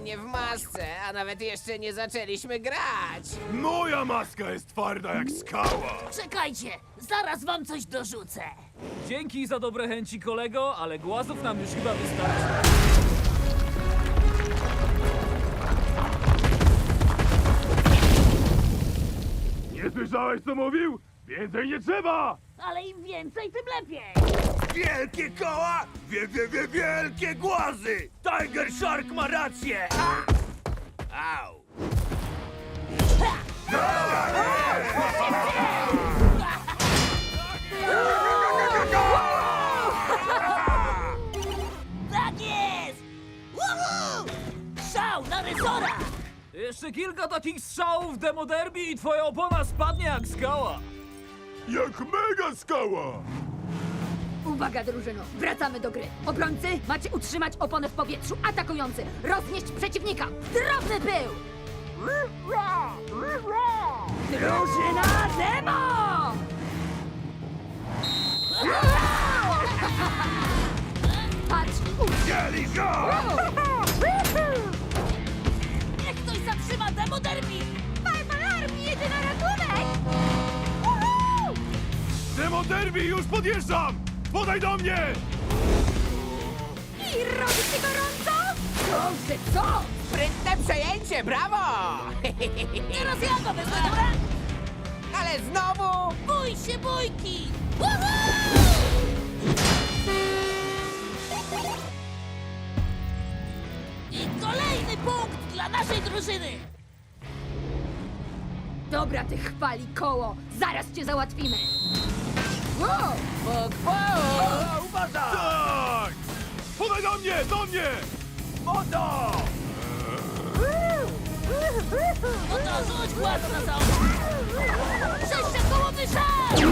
mnie w masce, a nawet jeszcze nie zaczęliśmy grać. Moja maska jest twarda jak skała! Czekajcie, zaraz wam coś dorzucę. Dzięki za dobre chęci, kolego, ale głazów nam już chyba wystarczy. Nie słyszałeś co mówił? Więcej nie trzeba! Ale im więcej, tym lepiej. Wielkie koła, wie, wie, wie, wielkie głazy! Tiger Shark ma rację! Au! Tak jest! Woohoo! Szał na resora! Jeszcze kilka takich strzałów w demo derby i twoja opona spadnie jak skała. Jak mega skała! Uwaga, drużyno! Wracamy do gry. Obrońcy, macie utrzymać oponę w powietrzu. Atakujący, roznieść przeciwnika. Drobny pył! Drużyna demo! Patrz! Wzięli go! Demo derby, już podjeżdżam! Podaj do mnie! I robi się gorąco? Dobrze, co? Sprytne przejęcie, brawo! Teraz ja go dobra? Ale znowu... Bój się bójki! I kolejny punkt dla naszej drużyny! Dobra, ty chwali koło. Zaraz cię załatwimy. Podpała! Uważaj! Tak! Podaj do mnie! Do mnie! Moto! No to rzuć głaz na całą! Sześć koło wyszedł!